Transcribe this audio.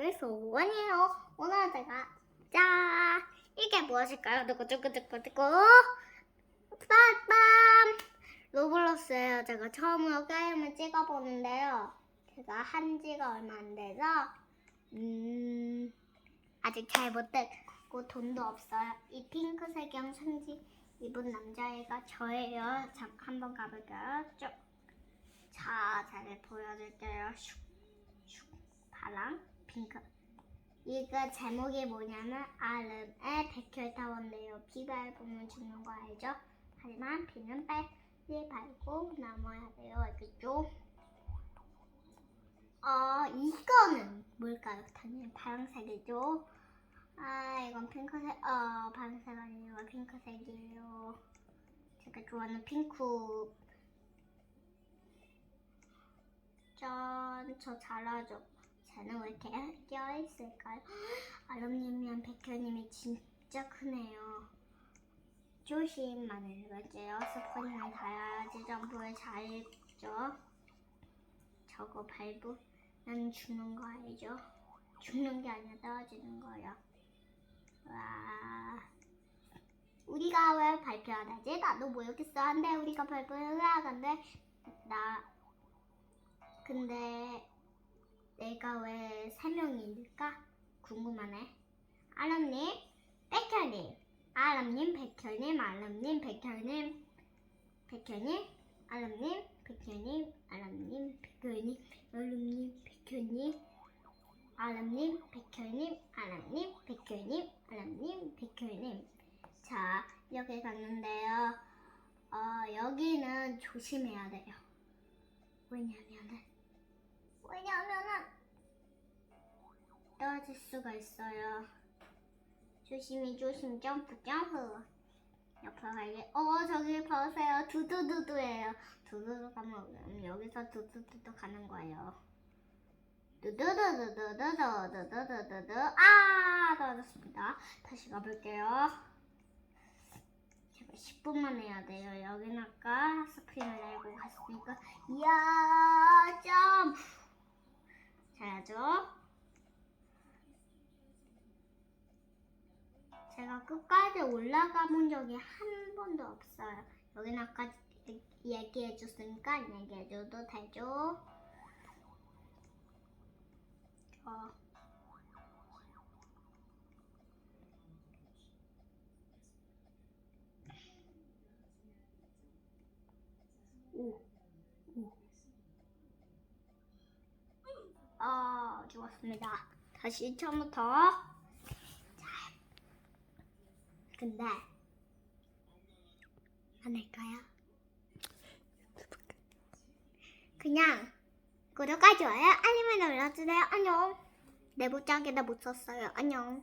핑크 소원이에요. 오늘 제가 짠 이게 무엇일까요? 두구두구두구두구 빠밤 로블록스예요. 제가 처음으로 게임을 찍어보는데요. 제가 한 지가 얼마 안 돼서 음 아직 잘 못됐고 돈도 없어요. 이 핑크색 영상지 입은 남자애가 저예요. 자, 한번 가볼까요? 쭉. 자, 잘 보여줄게요. 슉, 슉. 파랑, 핑크. 이거 제목이 뭐냐면 아름의 백혈타워인데요. 비 밟으면 죽는 거 알죠? 하지만 비는 빨리 밟고 넘어야 돼요. 알겠죠? 어, 이거는 뭘까요? 당연히 파란색이죠. 아, 이건 핑크색, 어, 파란색 아니에요. 핑크색이에요. 제가 좋아하는 핑크. 짠, 저 잘하죠. 쟤는 왜 이렇게 껴있을까요? 아름님이랑 백현님이 진짜 크네요. 조심만 읽어줘요. 스포닝을 달아야지 점프를 잘 읽죠. 저거 밟으면 죽는 거 알죠? 죽는 게 아니라 떨어지는 거예요. 와. 우리가 왜 발표하다지? 나도 모르겠어. 한데 우리가 발표를 해야 하는데 나 근데 내가 왜 세 명일까? 궁금하네. 아람님, 백현님, 아람님, 백현님, 아람님, 백현님, 백현님, 아람님, 백현님, 아람님, 백현님, 아람님, 백현님, 아람님, 백현님, 아람님, 백현님, 아람님, 백현님. 자, 여기 갔는데요. 어, 여기는 조심해야 돼요. 왜냐면은, 왜냐면은, 떨어질 수가 있어요. 조심히 조심 점프 점프. 옆으로 가게. 어 저기 보세요. 두두두두예요. 두두두 가면 여기서 두두두두 가는 거예요. 두두두두두두두두두두두. 아 떨어졌습니다. 다시 가볼게요. 제가 10분만 해야 돼요. 여기는 아까 스프링을 달고 갔으니까 이야 점프. 잘하죠? 제가 끝까지 올라가 본 적이 한 번도 없어요. 여기는 아까 얘기해 줬으니까 얘기해 줘도 되죠? 저 오, 오. 아, 죽었습니다. 다시 처음부터. 근데 안 할까요? 그냥 구독과 좋아요 알림을 눌러주세요. 안녕. 내 못장에다 못 썼어요. 안녕.